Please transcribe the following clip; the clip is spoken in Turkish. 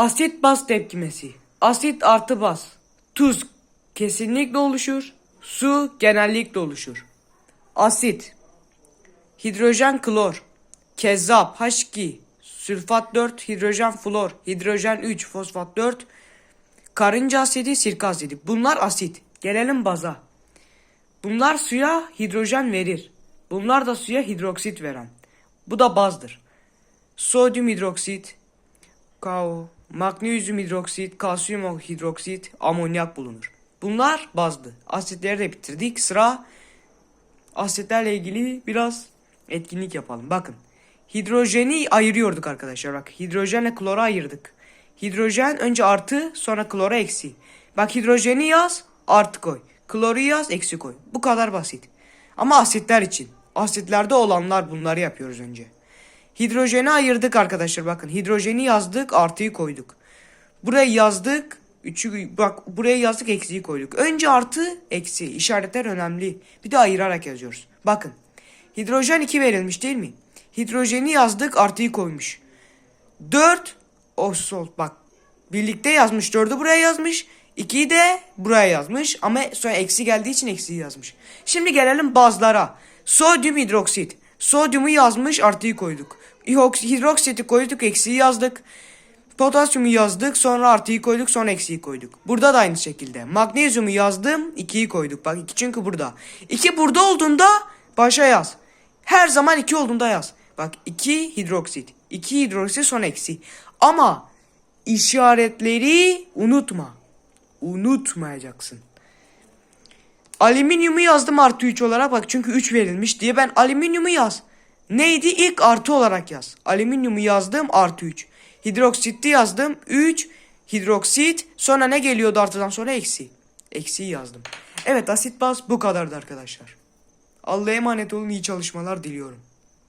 Asit baz tepkimesi. Asit artı baz. Tuz kesinlikle oluşur. Su genellikle oluşur. Asit. Hidrojen klor. Kezzap H2. Sülfat 4. Hidrojen flor. Hidrojen 3. Fosfat 4. Karınca asidi, sirke asidi. Bunlar asit. Gelelim baza. Bunlar suya hidrojen verir. Bunlar da suya hidroksit veren. Bu da bazdır. Sodyum hidroksit, KO, magnezyum hidroksit, kalsiyum hidroksit, amonyak bulunur. Bunlar bazdı. Asitleri de bitirdik. Sıra asitlerle ilgili biraz etkinlik yapalım. Bakın. Hidrojeni ayırıyorduk arkadaşlar. Bak hidrojenle klora ayırdık. Hidrojen önce artı sonra klora eksi. Bak hidrojeni yaz artı koy. Kloru yaz eksi koy. Bu kadar basit. Ama asitler için. Asitlerde olanlar bunları yapıyoruz önce. Hidrojeni ayırdık arkadaşlar bakın. Hidrojeni yazdık artıyı koyduk. Buraya yazdık. Üçü, bak buraya yazdık eksiği koyduk. Önce artı eksi. işaretler önemli. Bir de ayırarak yazıyoruz. Bakın. Hidrojen 2 verilmiş değil mi? Hidrojeni yazdık artıyı koymuş. 4 o sol bak. Birlikte yazmış. 4'ü buraya yazmış. 2'yi de buraya yazmış. Ama sonra eksi geldiği için eksiği yazmış. Şimdi gelelim bazlara. Sodyum hidroksit. Sodyumu yazmış artıyı koyduk. Hidroks- Hidroksiti koyduk eksiği yazdık. Potasyumu yazdık sonra artıyı koyduk sonra eksiği koyduk. Burada da aynı şekilde. Magnezyumu yazdım 2'yi koyduk. Bak 2 çünkü burada. 2 burada olduğunda başa yaz. Her zaman 2 olduğunda yaz. Bak 2 hidroksit. 2 hidroksit sonra eksi. Ama işaretleri unutma. Unutmayacaksın. Alüminyumu yazdım artı 3 olarak bak çünkü 3 verilmiş diye ben alüminyumu yaz. Neydi ilk artı olarak yaz. Alüminyumu yazdım artı 3. Hidroksiti yazdım 3 hidroksit sonra ne geliyordu artıdan sonra eksi. Eksiyi yazdım. Evet asit baz bu kadardı arkadaşlar. Allah'a emanet olun iyi çalışmalar diliyorum.